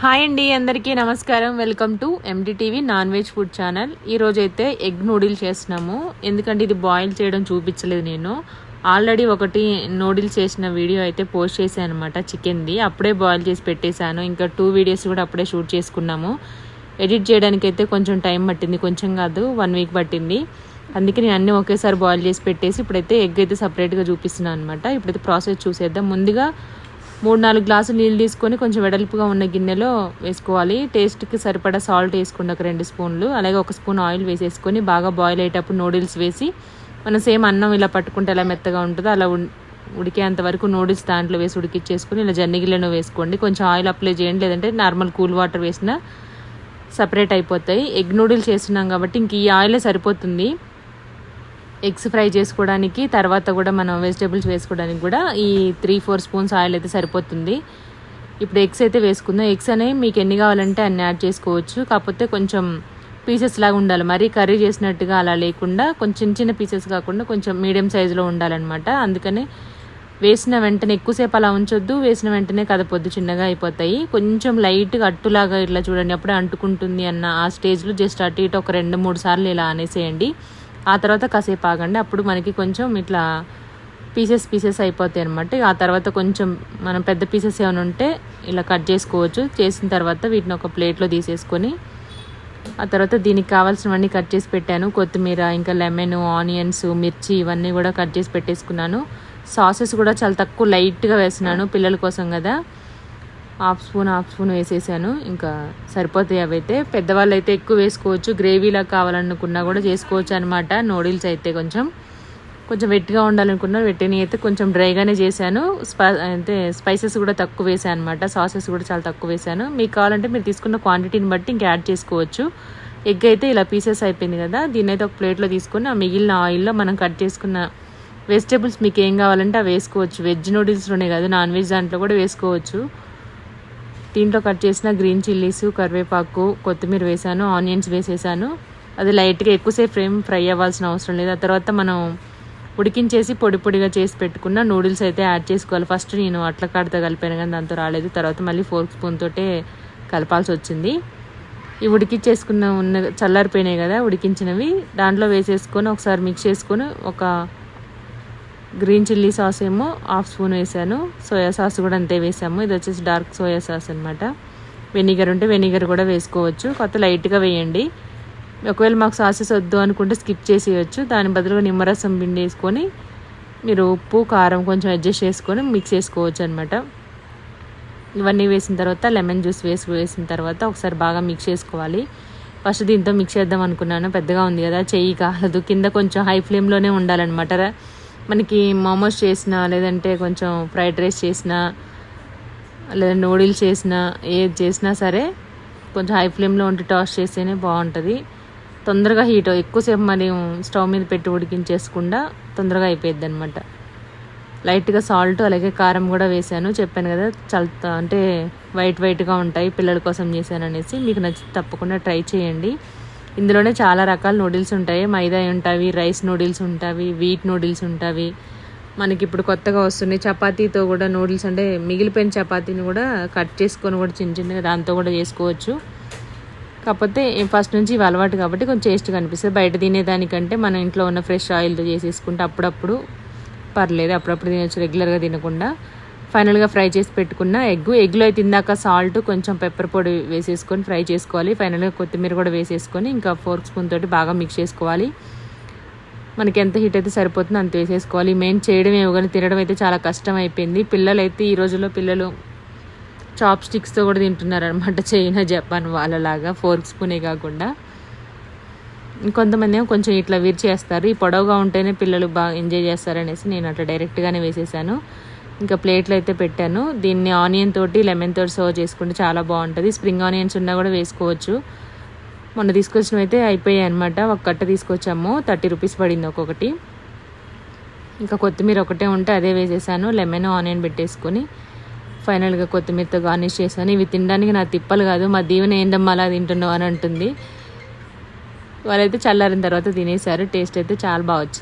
Hi అండి అందరికీ నమస్కారం. Welcome to NDTV non veg food channel. ఈరోజు అయితే ఎగ్ నూడిల్స్ చేస్తున్నాము. ఎందుకంటే ఇది బాయిల్ చేయడం చూపించలేదు నేను. ఆల్రెడీ ఒకటి నూడిల్స్ చేసిన వీడియో అయితే పోస్ట్ చేశాను అనమాట చికెన్ది. అప్పుడే బాయిల్ చేసి పెట్టేశాను. ఇంకా టూ వీడియోస్ కూడా అప్పుడే షూట్ చేసుకున్నాము. ఎడిట్ చేయడానికి అయితే కొంచెం టైం పట్టింది. కొంచెం కాదు వన్ వీక్ పట్టింది. అందుకే నేను అన్నీ ఒకేసారి బాయిల్ చేసి పెట్టేసి ఇప్పుడైతే ఎగ్ అయితే సపరేట్గా చూపిస్తున్నాను అనమాట ఇప్పుడైతే ప్రాసెస్ చూసేద్దాం. ముందుగా మూడు నాలుగు గ్లాసులు నీళ్ళు తీసుకొని కొంచెం వెడల్పుగా ఉన్న గిన్నెలో వేసుకోవాలి. టేస్ట్కి సరిపడా సాల్ట్ వేసుకోండి ఒక రెండు స్పూన్లు. అలాగే ఒక స్పూన్ ఆయిల్ వేసేసుకొని బాగా బాయిల్ అయ్యేటప్పుడు నూడిల్స్ వేసి మనం సేమ్ అన్నం ఇలా పట్టుకుంటే ఎలా మెత్తగా ఉంటుందో అలా ఉడికేంత వరకు నూడిల్స్ దాంట్లో వేసి ఉడికిచ్చేసుకొని ఇలా జన్నగిళ్ళను వేసుకోండి. కొంచెం ఆయిల్ అప్లై చేయండి. లేదంటే నార్మల్ కూల్ వాటర్ వేసినా సపరేట్ అయిపోతాయి. ఎగ్ నూడిల్స్ చేస్తున్నాం కాబట్టి ఇంక ఈ ఆయిలే సరిపోతుంది. ఎగ్స్ ఫ్రై చేసుకోవడానికి తర్వాత కూడా మనం వెజిటేబుల్స్ వేసుకోవడానికి కూడా ఈ త్రీ ఫోర్ స్పూన్స్ ఆయిల్ అయితే సరిపోతుంది. ఇప్పుడు ఎగ్స్ అయితే వేసుకుందాం. ఎగ్స్ అనేవి మీకు ఎన్ని కావాలంటే అన్ని యాడ్ చేసుకోవచ్చు. కాకపోతే కొంచెం పీసెస్ లాగా ఉండాలి. మరీ కర్రీ చేసినట్టుగా అలా లేకుండా కొంచెం చిన్న పీసెస్ కాకుండా కొంచెం మీడియం సైజులో ఉండాలన్నమాట. అందుకనే వేసిన వెంటనే ఎక్కువసేపు అలా ఉంచొద్దు. వేసిన వెంటనే కదపొద్దు. చిన్నగా అయిపోతాయి. కొంచెం లైట్గా అట్టులాగా ఇట్లా చూడండి. అప్పుడే అంటుకుంటుంది అన్న ఆ స్టేజ్లో జస్ట్ అటు ఇటు ఒక రెండు మూడు సార్లు ఇలా అనేసేయండి. ఆ తర్వాత కాసేపు ఆగండి. అప్పుడు మనకి కొంచెం ఇట్లా పీసెస్ పీసెస్ అయిపోతాయి అనమాట ఆ తర్వాత కొంచెం మనం పెద్ద పీసెస్ ఏమైనా ఉంటే ఇలా కట్ చేసుకోవచ్చు. చేసిన తర్వాత వీటిని ఒక ప్లేట్లో తీసేసుకొని ఆ తర్వాత దీనికి కావాల్సినవన్నీ కట్ చేసి పెట్టాను. కొత్తిమీర ఇంకా లెమన్ ఆనియన్స్ మిర్చి ఇవన్నీ కూడా కట్ చేసి పెట్టేసుకున్నాను. సాసెస్ కూడా చాలా తక్కువ లైట్గా వేసినాను పిల్లల కోసం కదా. హాఫ్ స్పూన్ హాఫ్ స్పూన్ వేసేసాను. ఇంకా సరిపోతాయి అవైతే పెద్దవాళ్ళు అయితే ఎక్కువ వేసుకోవచ్చు. గ్రేవీలా కావాలనుకున్నా కూడా చేసుకోవచ్చు అనమాట నూడిల్స్ అయితే కొంచెం కొంచెం వెట్టిగా ఉండాలనుకున్నా వెట్టిని అయితే కొంచెం డ్రైగానే చేశాను. స్పై స్పైసెస్ కూడా తక్కువ వేసాను అనమాట సాసెస్ కూడా చాలా తక్కువ వేసాను మీకు కావాలంటే మీరు తీసుకున్న క్వాంటిటీని బట్టి ఇంకా యాడ్ చేసుకోవచ్చు. ఎగ్ అయితే ఇలా పీసెస్ అయిపోయింది కదా దీన్ని అయితే ఒక ప్లేట్లో తీసుకుని ఆ మిగిలిన ఆయిల్లో మనం కట్ చేసుకున్న వెజిటేబుల్స్ మీకు ఏం కావాలంటే అవి వేసుకోవచ్చు. వెజ్ నూడిల్స్లోనే కాదు నాన్ వెజ్ దాంట్లో కూడా వేసుకోవచ్చు. దీంట్లో కట్ చేసిన గ్రీన్ చిల్లీస్ కరివేపాకు కొత్తిమీర వేసాను ఆనియన్స్ వేసేసాను అది లైట్గా ఎక్కువసేపు ఫ్రేమ్ ఫ్రై అవ్వాల్సిన అవసరం లేదు. ఆ తర్వాత మనం ఉడికించేసి పొడి పొడిగా చేసి పెట్టుకున్న నూడిల్స్ అయితే యాడ్ చేసుకోవాలి. ఫస్ట్ నేను అట్ల కాడితో కలిపాను కానీ దాంతో రాలేదు. తర్వాత మళ్ళీ ఫోర్క్ స్పూన్ తోటే కలపాల్సి వచ్చింది. ఈ ఉడికించేసుకున్న ఉన్న చల్లారిపోయినాయి కదా ఉడికించినవి. దాంట్లో వేసేసుకొని ఒకసారి మిక్స్ చేసుకొని ఒక గ్రీన్ చిల్లీ సాస్ ఏమో హాఫ్ స్పూన్ వేసాను. సోయా సాస్ కూడా అంతే వేసాము. ఇది వచ్చేసి డార్క్ సోయా సాస్ అనమాట వెనిగర్ ఉంటే వెనిగర్ కూడా వేసుకోవచ్చు. కొత్త లైట్గా వేయండి. ఒకవేళ మాకు సాసెస్ వద్దు అనుకుంటే స్కిప్ చేసేయచ్చు. దాని బదులుగా నిమ్మరసం పిండి వేసుకొని మీరు ఉప్పు కారం కొంచెం అడ్జస్ట్ చేసుకొని మిక్స్ చేసుకోవచ్చు అనమాట ఇవన్నీ వేసిన తర్వాత లెమన్ జ్యూస్ వేసి వేసిన తర్వాత ఒకసారి బాగా మిక్స్ చేసుకోవాలి. ఫస్ట్ దీంతో మిక్స్ చేద్దాం అనుకున్నాను. పెద్దగా ఉంది కదా చెయ్యి కాలదు. కింద కొంచెం హై ఫ్లేమ్లోనే ఉండాలన్నమాట. మనకి మోమోస్ చేసిన లేదంటే కొంచెం ఫ్రైడ్ రైస్ చేసిన లేదా నూడిల్స్ చేసిన ఏది చేసినా సరే కొంచెం హై ఫ్లేమ్లో ఉండి టాస్ చేస్తేనే బాగుంటుంది. తొందరగా హీట్ ఎక్కువసేపు మరి స్టవ్ మీద పెట్టి ఉడికించేసుకుండా తొందరగా అయిపోయింది అనమాట లైట్గా సాల్ట్ అలాగే కారం కూడా వేసాను చెప్పాను కదా చాలా అంటే వైట్ వైట్గా ఉంటాయి పిల్లల కోసం చేశాను అనేసి మీకు నచ్చి తప్పకుండా ట్రై చేయండి. ఇందులోనే చాలా రకాల నూడిల్స్ ఉంటాయి. మైదా ఉంటాయి రైస్ నూడిల్స్ ఉంటాయి వీట్ నూడిల్స్ ఉంటాయి మనకి ఇప్పుడు కొత్తగా వస్తున్నాయి చపాతీతో కూడా నూడిల్స్ అంటే మిగిలిపోయిన చపాతీని కూడా కట్ చేసుకొని కూడా చిన్న చిన్నగా దాంతో కూడా చేసుకోవచ్చు. కాకపోతే ఫస్ట్ నుంచి ఇవి అలవాటు కాబట్టి కొంచెం టేస్ట్గా అనిపిస్తుంది. బయట తినేదానికంటే మన ఇంట్లో ఉన్న ఫ్రెష్ ఆయిల్తో చేసేసుకుంటే అప్పుడప్పుడు పర్లేదు. అప్పుడప్పుడు తినచ్చు రెగ్యులర్గా తినకుండా. ఫైనల్గా ఫ్రై చేసి పెట్టుకున్న ఎగ్ ఎగ్లో అయితే ఇందాక సాల్ట్ కొంచెం పెప్పర్ పొడి వేసేసుకొని ఫ్రై చేసుకోవాలి. ఫైనల్గా కొత్తిమీర కూడా వేసేసుకొని ఇంకా ఫోర్క్ స్పూన్ తోటి బాగా మిక్స్ చేసుకోవాలి. మనకి ఎంత హీట్ అయితే సరిపోతుందో అంత వేసేసుకోవాలి. మెయిన్ చేయడం ఏమో కానీ తినడం అయితే చాలా కష్టం అయిపోయింది పిల్లలు అయితే ఈ రోజుల్లో పిల్లలు చాప్ స్టిక్స్తో కూడా తింటున్నారు అనమాట చైనా జపాన్ వాళ్ళలాగా. ఫోర్క్ స్పూనే కాకుండా. ఇంకొంతమంది ఏమో కొంచెం ఇట్లా విరిచేస్తారు. ఈ పొడవుగా ఉంటేనే పిల్లలు బాగా ఎంజాయ్ చేస్తారనేసి నేను అట్లా డైరెక్ట్గానే వేసేసాను. ఇంకా ప్లేట్లు అయితే పెట్టాను. దీన్ని ఆనియన్ తోటి లెమన్ తోటి సర్వ్ చేసుకుంటే చాలా బాగుంటుంది. స్ప్రింగ్ ఆనియన్స్ ఉన్నా కూడా వేసుకోవచ్చు. మొన్న తీసుకొచ్చినవి అయితే అయిపోయాయి అనమాట ఒక కట్ట తీసుకొచ్చాము. థర్టీ రూపీస్ పడింది ఒక్కొక్కటి. ఇంకా కొత్తిమీర ఒకటే ఉంటే అదే వేసేసాను. లెమన్ ఆనియన్ పెట్టేసుకొని ఫైనల్గా కొత్తిమీరతో గార్నిష్ చేశాను. ఇవి తినడానికి నా తిప్పలు కాదు. మా దీవెన ఏందమ్మా అలా తింటున్నావు అని అంటుంది. వాళ్ళైతే చల్లారిన తర్వాత తినేసారు టేస్ట్ అయితే చాలా బాగా వచ్చింది.